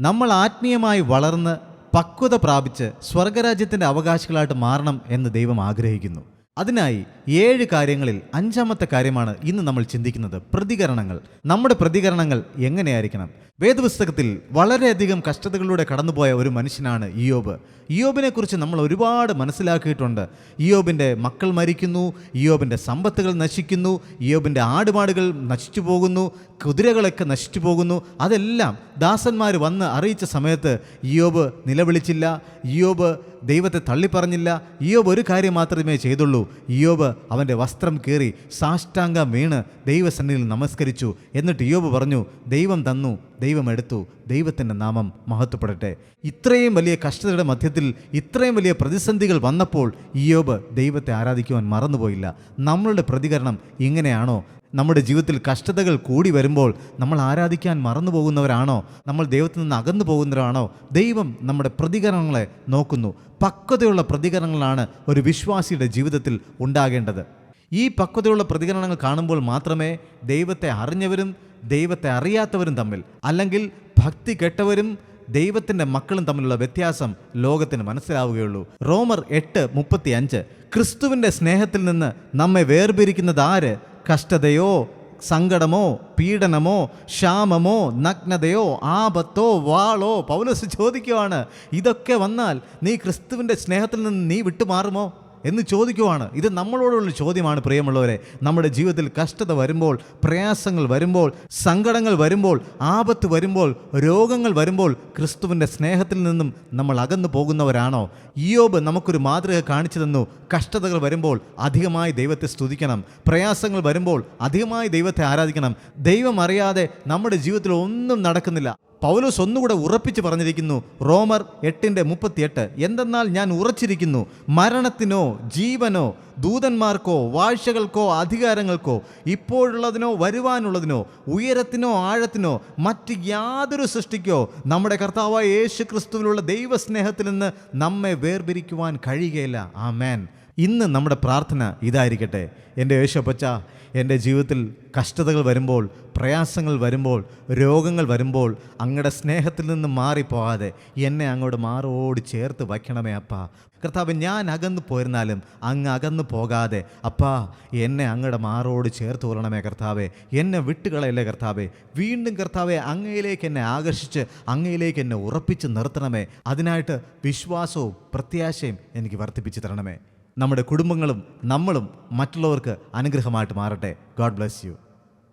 നമ്മൾ ആത്മീയമായി വളർന്ന് പക്വത പ്രാപിച്ച് സ്വർഗരാജ്യത്തിന്റെ അവകാശികളായിട്ട് മാറണം എന്ന് ദൈവം ആഗ്രഹിക്കുന്നു. അതിനായി ഏഴ് കാര്യങ്ങളിൽ അഞ്ചാമത്തെ കാര്യമാണ് ഇന്ന് നമ്മൾ ചിന്തിക്കുന്നത്. പ്രതികരണങ്ങൾ. നമ്മുടെ പ്രതികരണങ്ങൾ എങ്ങനെയായിരിക്കണം? വേദപുസ്തകത്തിൽ വളരെയധികം കഷ്ടതകളിലൂടെ കടന്നുപോയ ഒരു മനുഷ്യനാണ് ഇയോബ് ഇയോബിനെക്കുറിച്ച് നമ്മൾ ഒരുപാട് മനസ്സിലാക്കിയിട്ടുണ്ട്. ഇയോബിന്റെ മക്കൾ മരിക്കുന്നു ഇയോബിന്റെ സമ്പത്തുകൾ നശിക്കുന്നു ഇയോബിന്റെ ആടുപാടുകൾ നശിച്ചു പോകുന്നു കുതിരകളൊക്കെ നശിച്ചു പോകുന്നു. അതെല്ലാം ദാസന്മാർ വന്ന് അറിയിച്ച സമയത്ത് ഇയോബ് നിലവിളിച്ചില്ല. ഇയോബ് ദൈവത്തെ തള്ളിപ്പറഞ്ഞില്ല. ഇയോബ് ഒരു കാര്യം മാത്രമേ ചെയ്തുള്ളൂ. ഇയോബ് അവന്റെ വസ്ത്രം കീറി സാഷ്ടാംഗം വീണ് ദൈവസന്നിധിയിൽ നമസ്കരിച്ചു. എന്നിട്ട് ഇയോബ് പറഞ്ഞു ദൈവം തന്നു ദൈവം എടുത്തു ദൈവത്തിന്റെ നാമം മഹത്വപ്പെടട്ടെ. ഇത്രയും വലിയ കഷ്ടതയുടെ മധ്യത്തിൽ ഇത്രയും വലിയ പ്രതിസന്ധികൾ വന്നപ്പോൾ ഇയോബ് ദൈവത്തെ ആരാധിക്കുവാൻ മറന്നുപോയില്ല. നമ്മളുടെ പ്രതികരണം ഇങ്ങനെയാണോ? നമ്മുടെ ജീവിതത്തിൽ കഷ്ടതകൾ കൂടി വരുമ്പോൾ നമ്മൾ ആരാധിക്കാൻ മറന്നു പോകുന്നവരാണോ? നമ്മൾ ദൈവത്തിൽ നിന്ന് അകന്നു പോകുന്നവരാണോ? ദൈവം നമ്മുടെ പ്രതികരണങ്ങളെ നോക്കുന്നു. പക്വതയുള്ള പ്രതികരണങ്ങളാണ് ഒരു വിശ്വാസിയുടെ ജീവിതത്തിൽ ഉണ്ടാകേണ്ടത്. ഈ പക്വതയുള്ള പ്രതികരണങ്ങൾ കാണുമ്പോൾ മാത്രമേ ദൈവത്തെ അറിഞ്ഞവരും ദൈവത്തെ അറിയാത്തവരും തമ്മിൽ അല്ലെങ്കിൽ ഭക്തി കെട്ടവരും ദൈവത്തിന്റെ മക്കളും തമ്മിലുള്ള വ്യത്യാസം ലോകത്തിന് മനസ്സിലാവുകയുള്ളൂ. റോമർ എട്ട് മുപ്പത്തി അഞ്ച് ക്രിസ്തുവിന്റെ സ്നേഹത്തിൽ നിന്ന് നമ്മെ വേർപിരിക്കുന്നത് ആര്? കഷ്ടതയോ സങ്കടമോ പീഡനമോ ക്ഷാമമോ നഗ്നതയോ ആപത്തോ വാളോ പൗലോസ് ചോദിക്കുവാണ് ഇതൊക്കെ വന്നാൽ നീ ക്രിസ്തുവിന്റെ സ്നേഹത്തിൽ നിന്ന് നീ വിട്ടുമാറുമോ? എന്ന് ചോദിക്കുവാണ്. ഇത് നമ്മളോടുള്ള ചോദ്യമാണ് പ്രിയമുള്ളവരെ. നമ്മുടെ ജീവിതത്തിൽ കഷ്ടത വരുമ്പോൾ പ്രയാസങ്ങൾ വരുമ്പോൾ സങ്കടങ്ങൾ വരുമ്പോൾ ആപത്ത് വരുമ്പോൾ രോഗങ്ങൾ വരുമ്പോൾ ക്രിസ്തുവിന്റെ സ്നേഹത്തിൽ നിന്നും നമ്മൾ അകന്നു പോകുന്നവരാണോ? ഇയോബ് നമുക്കൊരു മാതൃക കാണിച്ചു തന്നു. കഷ്ടതകൾ വരുമ്പോൾ അധികമായി ദൈവത്തെ സ്തുതിക്കണം. പ്രയാസങ്ങൾ വരുമ്പോൾ അധികമായി ദൈവത്തെ ആരാധിക്കണം. ദൈവം അറിയാതെ നമ്മുടെ ജീവിതത്തിൽ ഒന്നും നടക്കുന്നില്ല. പൗലോസ് ഒന്നുകൂടെ ഉറപ്പിച്ച് പറഞ്ഞിരിക്കുന്നു റോമർ എട്ടിന്റെ മുപ്പത്തിയെട്ട് എന്തെന്നാൽ ഞാൻ ഉറച്ചിരിക്കുന്നു മരണത്തിനോ ജീവനോ ദൂതന്മാർക്കോ വാഴ്ചകൾക്കോ അധികാരങ്ങൾക്കോ ഇപ്പോഴുള്ളതിനോ വരുവാനുള്ളതിനോ ഉയരത്തിനോ ആഴത്തിനോ മറ്റ് യാതൊരു സൃഷ്ടിക്കോ നമ്മുടെ കർത്താവായ യേശു ക്രിസ്തുവിലുള്ള ദൈവസ്നേഹത്തിൽ നിന്ന് നമ്മെ വേർപിരിക്കുവാൻ കഴിയുകയില്ല. ആ മാൻ ഇന്ന് നമ്മുടെ പ്രാർത്ഥന ഇതായിരിക്കട്ടെ. എന്റെ യേശപ്പച്ച എന്റെ ജീവിതത്തിൽ കഷ്ടതകൾ വരുമ്പോൾ പ്രയാസങ്ങൾ വരുമ്പോൾ രോഗങ്ങൾ വരുമ്പോൾ അങ്ങയുടെ സ്നേഹത്തിൽ നിന്ന് മാറിപ്പോകാതെ എന്നെ അങ്ങോട്ട് മാറോട് ചേർത്ത് വയ്ക്കണമേ അപ്പാ. കർത്താവ് ഞാൻ അകന്നു പോയിരുന്നാലും അങ്ങ് അകന്നു പോകാതെ അപ്പാ എന്നെ അങ്ങയുടെ മാറോട് ചേർത്ത് കൊള്ളണമേ കർത്താവെ. എന്നെ വിട്ടുകളയല്ലേ കർത്താവെ. വീണ്ടും കർത്താവെ അങ്ങയിലേക്ക് എന്നെ ആകർഷിച്ച് അങ്ങയിലേക്ക് എന്നെ ഉറപ്പിച്ച് നിർത്തണമേ. അതിനായിട്ട് വിശ്വാസവും പ്രത്യാശയും എനിക്ക് വർദ്ധിപ്പിച്ച് തരണമേ. നമ്മുടെ കുടുംബങ്ങളും നമ്മളും മറ്റുള്ളവർക്ക് അനുഗ്രഹമായിട്ട് മാറട്ടെ. God bless you